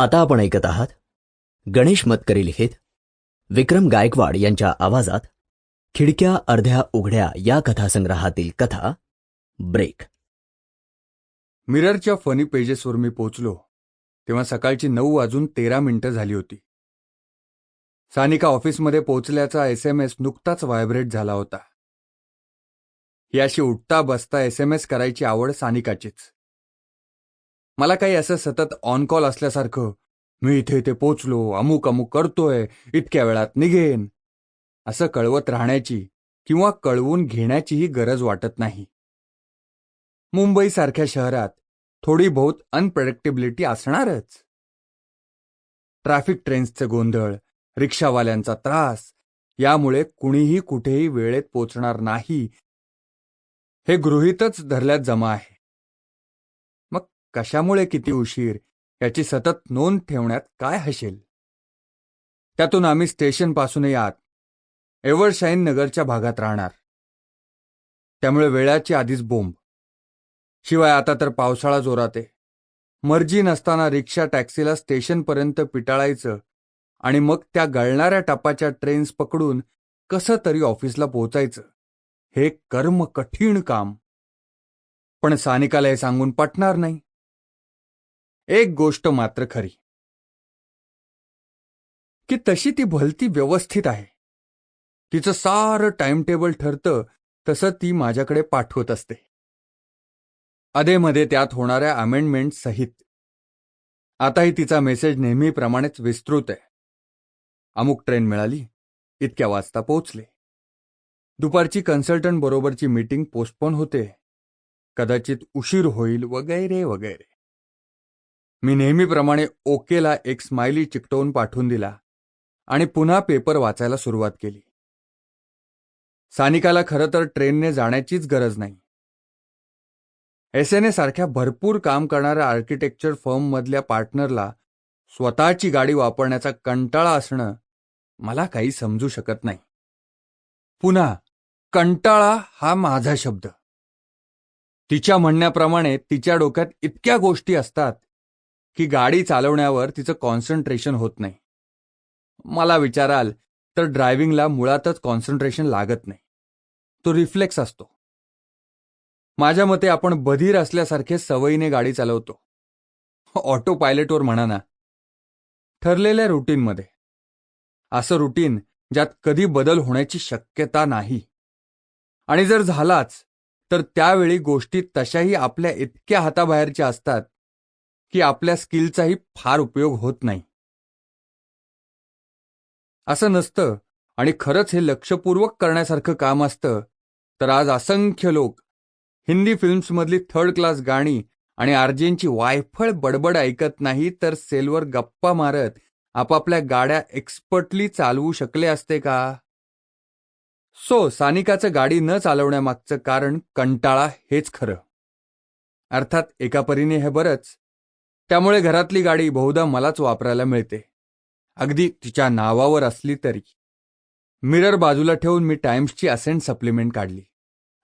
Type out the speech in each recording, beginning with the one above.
आता आपण ऐकत आहात गणेश मतकरी लिखित विक्रम गायकवाड यांच्या आवाजात खिडक्या अर्ध्या उघड्या या कथासंग्रहातील कथा ब्रेक. मिररच्या फनी पेजेसवर मी पोचलो तेव्हा सकाळची नऊ वाजून तेरा मिनिटं झाली होती. सानिका ऑफिसमध्ये पोचल्याचा एस एम एस नुकताच व्हायब्रेट झाला होता. ही अशी उठता बसता एस एम एस करायची आवड सानिकाचीच. मला काही असं सतत ऑन कॉल असल्यासारखं. मी इथे इथे पोचलो अमुक अमुक करतोय इतक्या वेळात निघेन. असं कळवत राहण्याची किंवा कळवून घेण्याचीही गरज वाटत नाही. मुंबईसारख्या शहरात थोडी बहुत अनप्रडक्टेबिलिटी असणारच. ट्रॅफिक ट्रेन्सचे गोंधळ रिक्षावाल्यांचा त्रास यामुळे कुणीही कुठेही वेळेत पोचणार नाही. हे गृहीतच धरल्यात जमा आहे. कशामुळे किती उशीर? याची सतत नोंद ठेवण्यात काय हशेल? त्यातून आम्ही स्टेशनपासूनही आत एव्हरशाईन नगरच्या भागात राहणार. त्यामुळे वेळाची आधीच बोंब. शिवाय आता तर पावसाळा जोरात आहे. मर्जी नसताना रिक्षा टॅक्सीला स्टेशनपर्यंत पिटाळायचं आणि मग त्या गळणाऱ्या टपाच्या ट्रेन्स पकडून कसं तरी ऑफिसला पोहोचायचं हे कर्म कठीण काम. पण सानिकाला हे सांगून पटणार नाही. एक गोष्ट मात्र खरी की तशी ती भलती व्यवस्थित आहे. तिचं सारं टाइमटेबल ठरतं तसं ती माझ्याकडे पाठवत असते. अधेमध्ये त्यात होणाऱ्या अमेंडमेंट सहित. आताही तिचा मेसेज नेहमीप्रमाणेच विस्तृत आहे. अमुक ट्रेन मिळाली इतक्या वाजता पोहोचले. दुपारची कन्सल्टंट बरोबरची मीटिंग पोस्टपोन होते. कदाचित उशीर होईल वगैरे वगैरे. मी नेहमीप्रमाणे ओकेला एक स्माइली चिकटवून पाठवून दिला आणि पुन्हा पेपर वाचायला सुरुवात केली. सानिकाला खरं तर ट्रेनने जाण्याचीच गरज नाही. एस एन ए सारख्या भरपूर काम करणाऱ्या आर्किटेक्चर फर्ममधल्या पार्टनरला स्वतःची गाडी वापरण्याचा कंटाळा असणं मला काही समजू शकत नाही. पुन्हा कंटाळा हा माझा शब्द. तिच्या म्हणण्याप्रमाणे तिच्या डोक्यात इतक्या गोष्टी असतात की गाडी चालवण्यावर तिचं कॉन्सन्ट्रेशन होत नाही. मला विचाराल तर ड्रायव्हिंगला मुळातच कॉन्सन्ट्रेशन लागत नाही. तो रिफ्लेक्स असतो. माझ्या मते आपण बधीर असल्यासारखे सवयीने गाडी चालवतो. ऑटो पायलटवर म्हणा ना. ठरलेल्या रुटीनमध्ये असं रुटीन ज्यात कधी बदल होण्याची शक्यता नाही. आणि जर झालाच तर त्यावेळी गोष्टी तशाही आपल्या इतक्या हाताबाहेरच्या असतात की आपल्या स्किलचाही फार उपयोग होत नाही. असं नसतं आणि खरंच हे लक्षपूर्वक करण्यासारखं काम असतं तर आज असंख्य लोक हिंदी फिल्म्समधली थर्ड क्लास गाणी आणि आर्जेंची वायफळ बडबड ऐकत नाही तर सेलवर गप्पा मारत आपापल्या गाड्या एक्सपर्टली चालवू शकले असते का? सो सानिकाचं गाडी न चालवण्यामागचं कारण कंटाळा हेच खरं. अर्थात एका परीने हे बरंच त्यामुळे घरातली गाडी बहुधा मलाच वापरायला मिळते. अगदी तिच्या नावावर असली तरी. मिरर बाजूला ठेवून मी टाइम्सची असेंट सप्लिमेंट काढली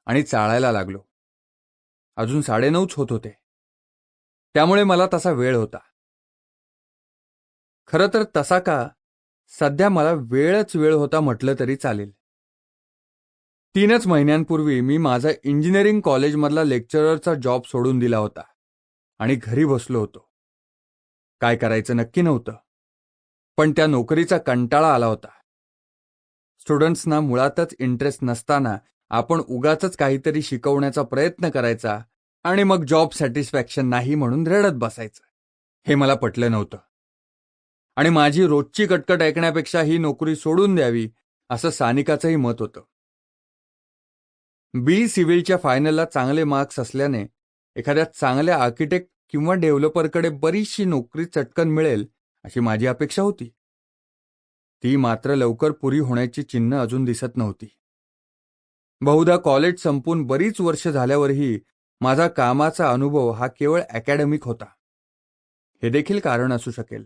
आणि चाळायला लागलो. अजून साडेनऊच होत होते. त्यामुळे मला तसा वेळ होता. खरं तर तसा का? सध्या मला वेळच वेळ होता म्हटलं तरी चालेल. तीनच महिन्यांपूर्वी मी माझा इंजिनिअरिंग कॉलेजमधला लेक्चररचा जॉब सोडून दिला होता आणि घरी बसलो होतो. काय करायचं नक्की नव्हतं. पण त्या नोकरीचा कंटाळा आला होता. स्टुडंट्सना मुळातच इंटरेस्ट नसताना आपण उगाच काहीतरी शिकवण्याचा प्रयत्न करायचा आणि मग जॉब सॅटिस्फॅक्शन नाही म्हणून रडत बसायचं. हे मला पटलं नव्हतं. आणि माझी रोजची कटकट ऐकण्यापेक्षा ही नोकरी सोडून द्यावी असं सानिकाचंही मत होतं. बी सिव्हिलच्या फायनलला चांगले मार्क्स असल्याने एखाद्या चांगल्या आर्किटेक्ट किंवा डेव्हलपरकडे बरीचशी नोकरी चटकन मिळेल अशी माझी अपेक्षा होती. ती मात्र लवकर पुरी होण्याची चिन्ह अजून दिसत नव्हती. बहुधा कॉलेज संपून बरीच वर्ष झाल्यावरही माझा कामाचा अनुभव हा केवळ अकॅडमिक होता. हे देखील कारण असू शकेल.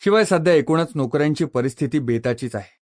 शिवाय सध्या एकूणच नोकऱ्यांची परिस्थिती बेताचीच आहे.